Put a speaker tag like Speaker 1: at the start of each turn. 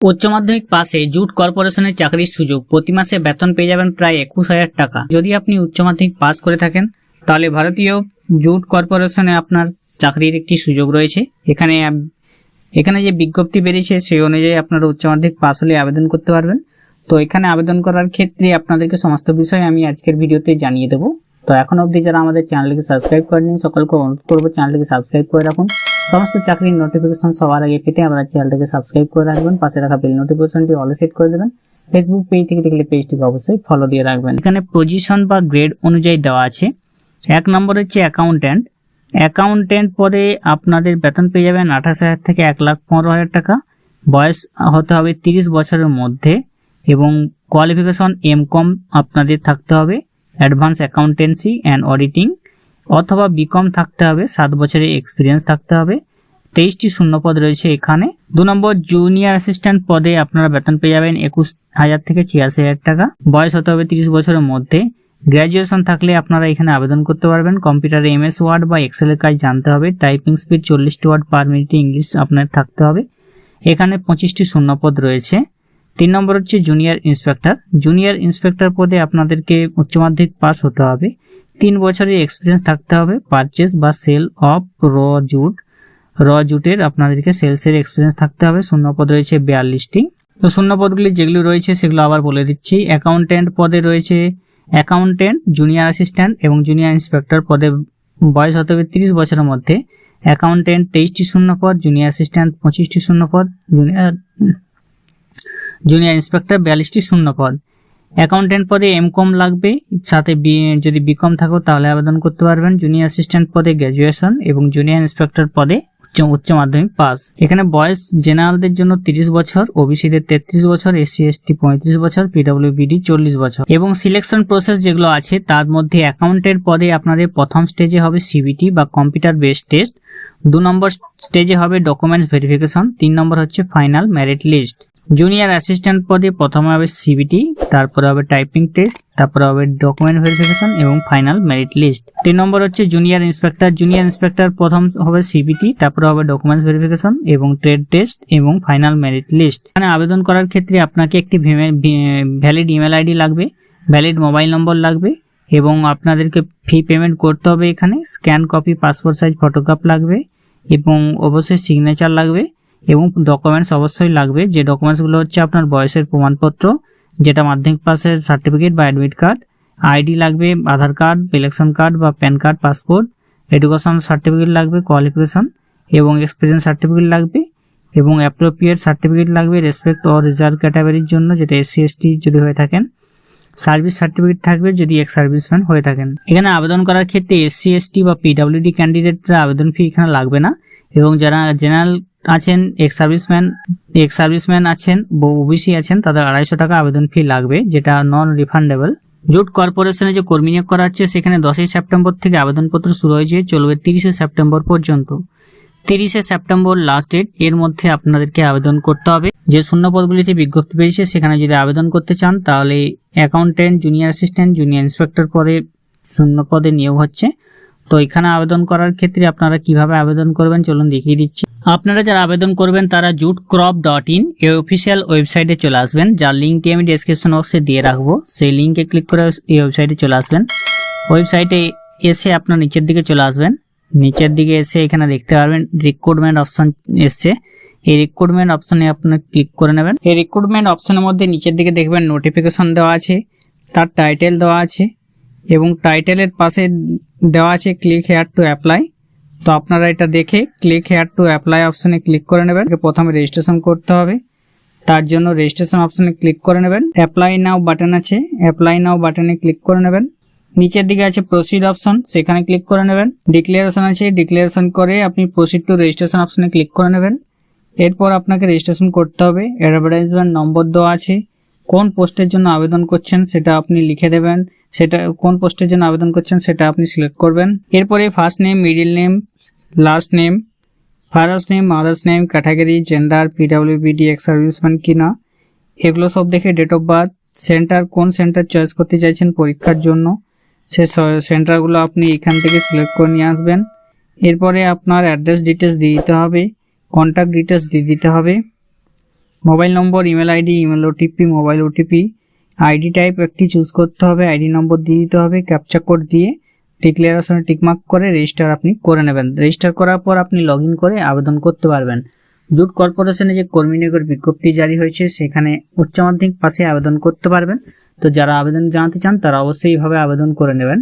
Speaker 1: উচ্চ মাধ্যমিক পাশে জুট কর্পোরেশনের চাকরির সুযোগ, প্রতি মাসে বেতন পেয়ে যাবেন প্রায় একুশ হাজার টাকা। যদি আপনি উচ্চ মাধ্যমিক পাস করে থাকেন, তাহলে ভারতীয় জুট কর্পোরেশনে আপনার চাকরির একটি সুযোগ রয়েছে। এখানে এখানে যে বিজ্ঞপ্তি বেরিয়েছে, সেই অনুযায়ী আপনারা উচ্চ মাধ্যমিক পাস হলে আবেদন করতে পারবেন। তো এখানে আবেদন করার ক্ষেত্রে আপনাদেরকে সমস্ত বিষয় আমি আজকের ভিডিওতে জানিয়ে দেবো। তো এখন অবধি যারা আমাদের চ্যানেলকে সাবস্ক্রাইব করেনি সকলকে অনুরোধ করব চ্যানেলটিকে সাবস্ক্রাইব করে রাখুন। সমস্ত চাকরির নোটিফিকেশন সবার আগে পেতে আমাদের চ্যানেলটিকে সাবস্ক্রাইব করে রাখবেন, পাশে রাখা বেল নোটিফিকেশনটি অল সেট করে দেবেন। ফেসবুক পেজ থেকে দেখলে পেজটিকে অবশ্যই ফলো দিয়ে রাখবেন। এখানে পজিশন বা গ্রেড অনুযায়ী দেওয়া আছে। এক নম্বর হচ্ছে অ্যাকাউন্ট্যান্ট অ্যাকাউন্ট্যান্ট পদে আপনাদের বেতন পেয়ে যাবেন আঠাশ হাজার থেকে এক লাখ পনেরো হাজার টাকা। বয়স হতে হবে তিরিশ বছরের মধ্যে এবং কোয়ালিফিকেশন এম কম আপনাদের থাকতে হবে। অ্যাডভান্স অ্যাকাউন্টেন্সি অ্যান্ড অডিটিং অথবা বিকম থাকতে হবে, সাত বছরের এক্সপিরিয়েন্স থাকতে হবে। তেইশটি শূন্যপদ রয়েছে এখানে। দু নম্বর জুনিয়র অ্যাসিস্ট্যান্ট পদে আপনারা বেতন পেয়ে যাবেন একুশ হাজার থেকে ছিয়াশি হাজার টাকা। বয়স হতে হবে তিরিশ বছরের মধ্যে। গ্র্যাজুয়েশন থাকলে আপনারা এখানে আবেদন করতে পারবেন। কম্পিউটারে এমএস ওয়ার্ড বা এক্সেলের কাজ জানতে হবে। টাইপিং স্পিড চল্লিশটি ওয়ার্ড পার মিনিটে ইংলিশ আপনার থাকতে হবে। এখানে পঁচিশটি শূন্যপদ রয়েছে। তিন নম্বর হচ্ছে জুনিয়র ইন্সপেক্টর জুনিয়র ইন্সপেক্টর পদে আপনাদেরকে উচ্চ মাধ্যমিক পাস হতে হবে। তিন বছরের এক্সপিরিয়েন্স থাকতে হবে পারচেস বা সেল অফ র জুট র জুটের আপনাদেরকে সেলসের এক্সপিরিয়েন্স থাকতে হবে, শূন্যপদ রয়েছে বিয়াল্লিশটি। তো শূন্যপদগুলি যেগুলো রয়েছে সেগুলো আবার বলে দিচ্ছি। অ্যাকাউন্টেন্ট পদে রয়েছে অ্যাকাউন্টেন্ট জুনিয়র অ্যাসিস্ট্যান্ট এবং জুনিয়র ইন্সপেক্টর পদে বয়স হতে হবে তিরিশ বছরের মধ্যে। অ্যাকাউন্টেন্ট তেইশটি শূন্যপদ জুনিয়র অ্যাসিস্ট্যান্ট পঁচিশটি শূন্যপদ জুনিয়র জুনিয়র ইন্সপেক্টর বিয়াল্লিশটি শূন্য পদ অ্যাকাউন্টেন্ট পদে এম কম লাগবে। সাথে বি যদি বিকম থাকো, তাহলে আবেদন করতে পারবেন। জুনিয়র অ্যাসিস্ট্যান্ট পদে গ্র্যাজুয়েশন এবং জুনিয়র ইন্সপেক্টর পদে উচ্চ উচ্চ মাধ্যমিক পাস এখানে বয়স জেনারেলদের জন্য তিরিশ বছর, ওবিসিদের তেত্রিশ বছর এসসি এসটি পঁয়ত্রিশ বছর পিডব্লিউবিডি চল্লিশ বছর। এবং সিলেকশন প্রসেস যেগুলো আছে, তার মধ্যে অ্যাকাউন্টের পদে আপনাদের প্রথম স্টেজে হবে সিবিটি বা কম্পিউটার বেসড টেস্ট দু নম্বর স্টেজে হবে ডকুমেন্টস ভেরিফিকেশন তিন নম্বর হচ্ছে final merit list junior assistant পদে প্রথমে হবে সিবিটি তারপরে হবে টাইপিং টেস্ট তারপরে হবে ডকুমেন্ট ভেরিফিকেশন এবং ফাইনাল মেরিট লিস্ট তিন নম্বর হচ্ছে জুনিয়র ইন্সপেক্টর জুনিয়র ইন্সপেক্টর প্রথম হবে সিবিটি তারপরে হবে ডকুমেন্ট ভেরিফিকেশন এবং ট্রেড টেস্ট এবং ফাইনাল মেরিট লিস্ট এখানে আবেদন করার ক্ষেত্রে আপনাকে একটি ভ্যালিড ইমেল আইডি লাগবে ভ্যালিড মোবাইল নম্বর লাগবে এবং আপনাদেরকে ফি পেমেন্ট করতে হবে এখানে। Scan copy passport size photograph লাগবে এবং অবশ্যই সিগনেচার লাগবে। এবং ডকুমেন্টস অবশ্যই লাগবে। যে ডকুমেন্টসগুলো হচ্ছে আপনার বয়সের প্রমাণপত্র, যেটা মাধ্যমিক পাসের সার্টিফিকেট বা অ্যাডমিট কার্ড আইডি লাগবে, আধার কার্ড ইলেকশন কার্ড বা pan card passport education certificate লাগবে কোয়ালিফিকেশন এবং এক্সপিরিয়েন্স সার্টিফিকেট লাগবে এবং অ্যাপ্রোপ্রিয়েট সার্টিফিকেট লাগবে রেসপেক্ট ও রিজার্ভ ক্যাটাগরির জন্য, যেটা এসসি এসটি যদি হয়ে থাকেন। সার্ভিস সার্টিফিকেট থাকবে যদি এক সার্ভিসম্যান হয়ে থাকেন। এখানে আবেদন করার ক্ষেত্রে এসসি এসটি বা পিডাব্লিউডি ক্যান্ডিডেটরা আবেদন ফি এখানে লাগবে না এবং যারা জেনারেল আছেন এক্স সার্ভিসম্যান এক্স সার্ভিসম্যান আছেন ওবিসি আছেন, তাদের আড়াইশো টাকা আবেদন ফি লাগবে, যেটা নন রিফান্ডেবল জুট কর্পোরেশনে যে কর্মী নিয়োগ করা হচ্ছে, সেখানে দশই সেপ্টেম্বর থেকে আবেদনপত্র শুরু হয়েছে, চলবে তিরিশে সেপ্টেম্বর পর্যন্ত। তিরিশে সেপ্টেম্বর লাস্ট ডেট এর মধ্যে আপনাদেরকে আবেদন করতে হবে। যে শূন্য পদগুলিতে বিজ্ঞপ্তি পেয়েছে, সেখানে যদি আবেদন করতে চান, তাহলে accountant junior assistant junior inspector পদে শূন্য পদে নিয়োগ হচ্ছে। তো এখানে আবেদন করার ক্ষেত্রে আপনারা কীভাবে আবেদন করবেন, চলুন দেখিয়ে দিচ্ছি। আপনারা যারা আবেদন করবেন, তারা জুট ক্রপ ডট ইন এই অফিসিয়াল ওয়েবসাইটে চলে আসবেন। যার লিঙ্কটি আমি ডিসক্রিপশন বক্সে দিয়ে রাখব, সেই লিঙ্কে ক্লিক করে এই ওয়েবসাইটে চলে আসবেন। ওয়েবসাইটে এসে আপনার নিচের দিকে চলে আসবেন। নিচের দিকে এসে এখানে দেখতে পারবেন রিক্রুটমেন্ট অপশন এসছে। এই রিক্রুটমেন্ট অপশনে আপনার ক্লিক করে নেবেন। এই রিক্রুটমেন্ট অপশনের মধ্যে নিচের দিকে দেখবেন নোটিফিকেশন দেওয়া আছে, তার টাইটেল দেওয়া আছে এবং টাইটেলের পাশে দেওয়া আছে ক্লিক হেয়ার টু অ্যাপ্লাই তো আপনারা এটা দেখে ক্লিক হেয়ার টু অ্যাপ্লাই অপশনে ক্লিক করে নেবেন। প্রথমে রেজিস্ট্রেশন করতে হবে। তার জন্য রেজিস্ট্রেশন অপশনে ক্লিক করে নেবেন। অ্যাপ্লাই নাও বাটন আছে। অ্যাপ্লাই নাও বাটনে ক্লিক করে নেবেন। নিচের দিকে আছে প্রসিড অপশন সেখানে ক্লিক করে নেবেন। ডিক্লারেশন আছে। ডিক্লারেশন করে আপনি প্রসিড টু রেজিস্ট্রেশন অপশনে ক্লিক করে নেবেন। এরপর আপনাকে রেজিস্ট্রেশন করতে হবে। অ্যাডভার্টাইজমেন্ট নম্বর দেওয়া আছে। কোন পোস্টের জন্য আবেদন করছেন সেটা আপনি লিখে দেবেন। সেটা কোন পোস্টের জন্য আবেদন করছেন সেটা আপনি সিলেক্ট করবেন। এরপরে first name middle name last name father's name mother's name category gender PWBD ex serviceman কিনা এগুলো সব দেখে ডেট অফ বার্থ সেন্টার কোন সেন্টার চয়েস করতে চাইছেন পরীক্ষার জন্য, সে সেন্টারগুলো আপনি এখান থেকে সিলেক্ট করে নিয়ে আসবেন। এরপরে আপনার অ্যাড্রেস ডিটেলস দিয়ে দিতে হবে কন্ট্যাক্ট ডিটেলস দিয়ে দিতে হবে। Mobile number email ID email OTP mobile OTP ID type একটি চুজ করতে হবে আইডি নম্বর দিয়ে দিতে হবে ক্যাপচা কোড দিয়ে। ডিক্লারেশনে টিকমার্ক করে রেজিস্টার আপনি করে নেবেন। রেজিস্টার করার পর আপনি লগ করে আবেদন করতে পারবেন। জুট কর্পোরেশনে যে কর্মী বিজ্ঞপ্তি জারি হয়েছে, সেখানে উচ্চ মাধ্যমিক পাশে আবেদন করতে পারবেন। তো যারা আবেদন জানাতে চান, তারা অবশ্যই এইভাবে আবেদন করে নেবেন।